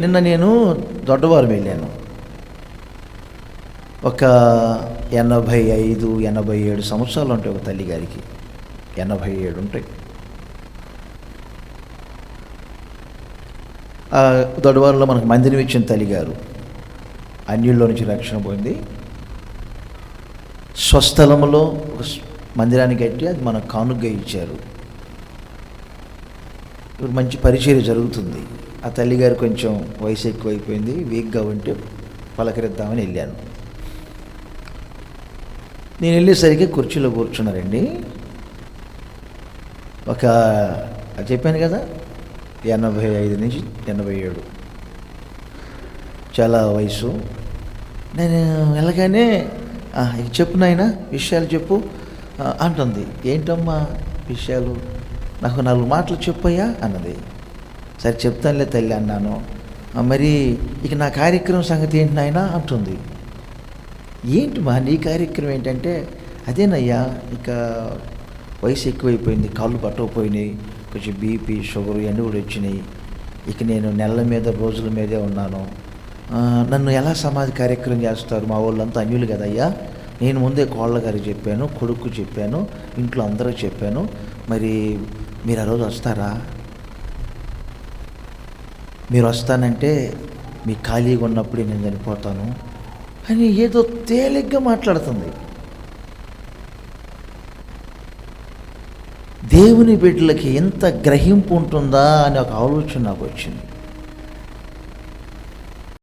నిన్న నేను దొడ్డవారు వెళ్ళాను. ఒక ఎనభై ఐదు ఎనభై ఏడు సంవత్సరాలు ఉంటాయి ఒక తల్లి గారికి. ఎనభై ఏడు ఉంటాయి. ఆ మనకు మందిరం ఇచ్చిన తల్లిగారు అన్యుల్లో నుంచి రక్షణ పొంది స్వస్థలంలో ఒక స్- మందిరాన్ని కట్టి అది మనకు కానుగ్గా ఇచ్చారు. ఇప్పుడు మంచి పరిచర్య జరుగుతుంది. ఆ తల్లిగారు కొంచెం వయసు ఎక్కువైపోయింది. వీక్గా ఉంటే పలకరిద్దామని వెళ్ళాను. నేను వెళ్ళేసరికి కుర్చీలో కూర్చున్నారండి. ఒక చెప్పాను కదా ఎనభై ఐదు నుంచి ఎనభై ఏడు. చాలా వయసు. నేను వెళ్ళగానే చెప్పు నాయన విషయాలు చెప్పు. అంటుంది. ఏంటమ్మా విషయాలు? నాకు నాలుగు మాటలు చెప్పయ్యా అన్నది. సరే చెప్తానులే తల్లి అన్నాను. మరి ఇక నా కార్యక్రమం సంగతి ఏంటి నాయన? అంటుంది. ఏంటి మా నీ కార్యక్రమం ఏంటంటే అదేనయ్యా ఇక వయసు ఎక్కువైపోయింది కాళ్ళు పట్టకపోయినాయి కొంచెం బీపీ షుగర్ ఇవన్నీ కూడా వచ్చినాయి. ఇక నేను నెలల మీద రోజుల మీదే ఉన్నాను. నన్ను ఎలా సమాజ కార్యక్రమం చేస్తారు? మా వాళ్ళంతా అన్యులు కదయ్యా. నేను ముందే కోళ్ళ గారికి చెప్పాను కొడుకు చెప్పాను ఇంట్లో అందరూ చెప్పాను. మరి మీరు ఆ రోజు వస్తారా? మీరు వస్తానంటే మీ ఖాళీగా ఉన్నప్పుడే నేను చనిపోతాను అని ఏదో తేలిగ్గా మాట్లాడుతుంది. దేవుని బిడ్డలకి ఎంత గ్రహింపు ఉంటుందా అని ఒక ఆలోచన నాకు వచ్చింది.